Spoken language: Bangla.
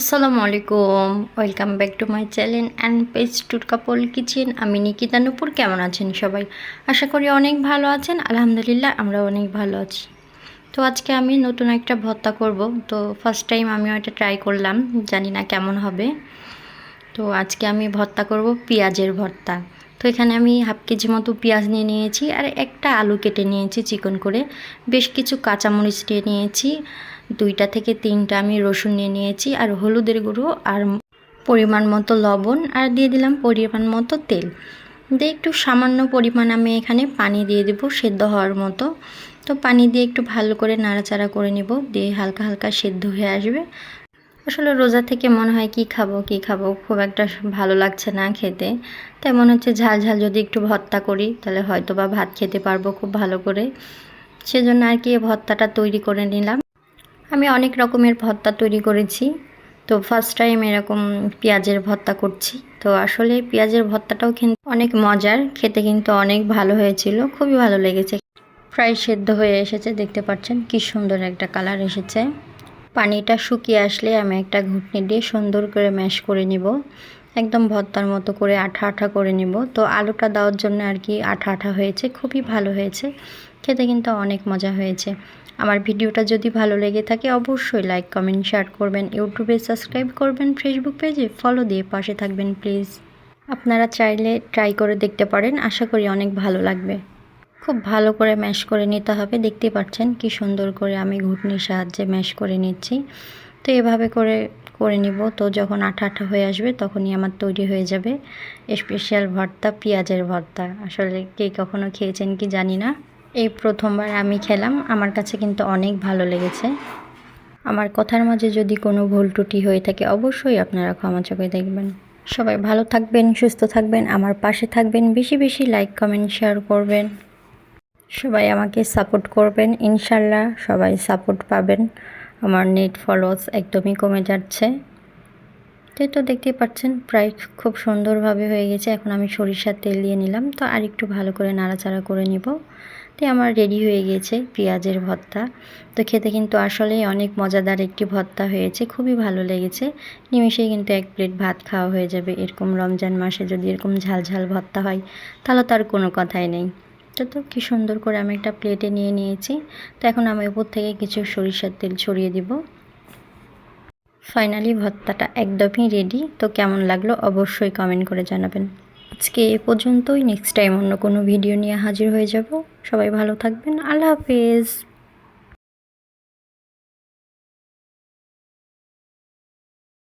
আসসালামু আলাইকুম welcome back to my channel and page টুটকাপল kitchen আমি নিকিতা নুপুর, কেমন আছেন সবাই? আশা করি অনেক ভালো আছেন, আলহামদুলিল্লাহ আমরা অনেক ভালো আছি। তো আজকে আমি নতুন একটা ভর্তা করব, তো ফার্স্ট টাইম আমিও এটা ট্রাই করলাম, জানি না কেমন হবে। তো আজকে আমি ভর্তা করব পেঁয়াজের ভর্তা। তো এখানে আমি হাফ কেজি মতো পেঁয়াজ নিয়ে নিয়েছি, আর একটা আলু কেটে নিয়েছি চিকন করে। বেশ কিছু কাঁচামরিচ নিয়ে নিয়েছি দুইটা থেকে তিনটা আমি রসুন নিয়ে নিয়েছি আর হলুদের গুঁড়ো আর পরিমাণ মতো লবণ আর দিয়ে দিলাম পরিমাণ মতো তেল। দিয়ে একটু সামান্য পরিমাণ আমি এখানে পানি দিয়ে দেবো সেদ্ধ হওয়ার মতো। তো পানি দিয়ে একটু ভালো করে নাড়াচাড়া করে নেব, দিয়ে হালকা হালকা সেদ্ধ হয়ে আসবে। আসলে রোজা থেকে মনে হয় কি খাব কি খাব, খুব একটা ভালো লাগছে না খেতে। তাই মনে হচ্ছে ঝাল ঝাল যদি একটু ভর্তা করি, তাহলে হয়তো বা ভাত খেতে পারব খুব ভালো করে। সেজন্য আর কি ভর্তাটা তৈরি করে নিলাম। আমি অনেক রকমের ভর্তা তৈরি করেছি। তো ফার্স্ট টাইম এরকম পেঁয়াজের ভর্তা করছি। তো আসলে পেঁয়াজের ভর্তাটাও কিন্তু অনেক মজার, খেতে কিন্তু অনেক ভালো হয়েছিল, খুবই ভালো লেগেছে। প্রায় সেদ্ধ হয়ে এসেছে, দেখতে পাচ্ছেন কি সুন্দর একটা কালার এসেছে। পানিটা শুকিয়ে আসলে আমি একটা ঘুটনি দিয়ে সুন্দর করে ম্যাশ করে নিব। একদম ভর্তার মতো করে আঠা আঠা করে নিব। তো আলুটা দেওয়ার জন্য আর কি আঠা আঠা হয়েছে, খুবই ভালো হয়েছে। খেতে কিন্তু অনেক মজা হয়েছে। আমার ভিডিওটা যদি ভালো লেগে থাকে অবশ্যই লাইক, কমেন্ট, শেয়ার করবেন। ইউটিউবে সাবস্ক্রাইব করবেন, ফেসবুক পেজে ফলো দিয়ে পাশে থাকবেন, প্লিজ। আপনারা চাইলে ট্রাই করে দেখতে পারেন, আশা করি অনেক ভালো লাগবে। খুব ভালো করে ম্যাশ করে নিতে হবে। দেখতে পাচ্ছেন কি সুন্দর করে আমি ঘুটনির সাহায্যে ম্যাশ করে নিচ্ছি। তো এভাবে করে করে নিব। তো যখন আঠা আঠা হয়ে আসবে তখনই আমার তৈরি হয়ে যাবে স্পেশাল ভর্তা, পেঁয়াজের ভর্তা। আসলে কে কখনো খেয়েছেন কি জানি না। এই প্রথমবার আমি খেলাম, আমার কাছে কিন্তু অনেক ভালো লেগেছে। আমার কথার মাঝে যদি কোনো ভুল ত্রুটি হয়ে থাকে অবশ্যই আপনারা ক্ষমা চোখে দেখবেন। সবাই ভালো থাকবেন, সুস্থ থাকবেন, আমার পাশে থাকবেন, বেশি বেশি লাইক কমেন্ট শেয়ার করবেন। সবাই আমাকে সাপোর্ট করবেন ইনশাল্লাহ সবাই সাপোর্ট পাবেন। আমার নেট ফলোয়ার্স একদমই কমে যাচ্ছে। তো তো দেখতেই পাচ্ছেন, প্রায় খুব সুন্দরভাবে হয়ে গেছে। এখন আমি সরিষার তেল দিয়ে নিলাম। তো আর একটু ভালো করে নাড়াচাড়া করে নিব। তো আমার রেডি হয়ে গিয়েছে পেঁয়াজের ভর্তা। তো খেতে কিন্তু আসলেই অনেক মজাদার একটি ভর্তা হয়েছে। খুবই ভালো লেগেছে। নিমেষেই কিন্তু এক প্লেট ভাত খাওয়া হয়ে যাবে। এরকম রমজান মাসে যদি এরকম ঝাল ঝাল ভর্তা হয়, তাহলে তার কোনো কথাই নেই। তো তো কী সুন্দর করে আমি একটা প্লেটে নিয়ে নিয়েছি। তো এখন আমি উপর থেকে কিছু সরিষার তেল ছড়িয়ে দিব। ফাইনালি ভর্তাটা একদমই রেডি তো কেমন লাগল অবশ্যই কমেন্ট করে জানাবেন। আজকে এ পর্যন্তই। নেক্সট টাইম অন্য কোনো ভিডিও নিয়ে হাজির হয়ে যাব। সবাই ভালো থাকবেন। আল্লাহ হাফেজ।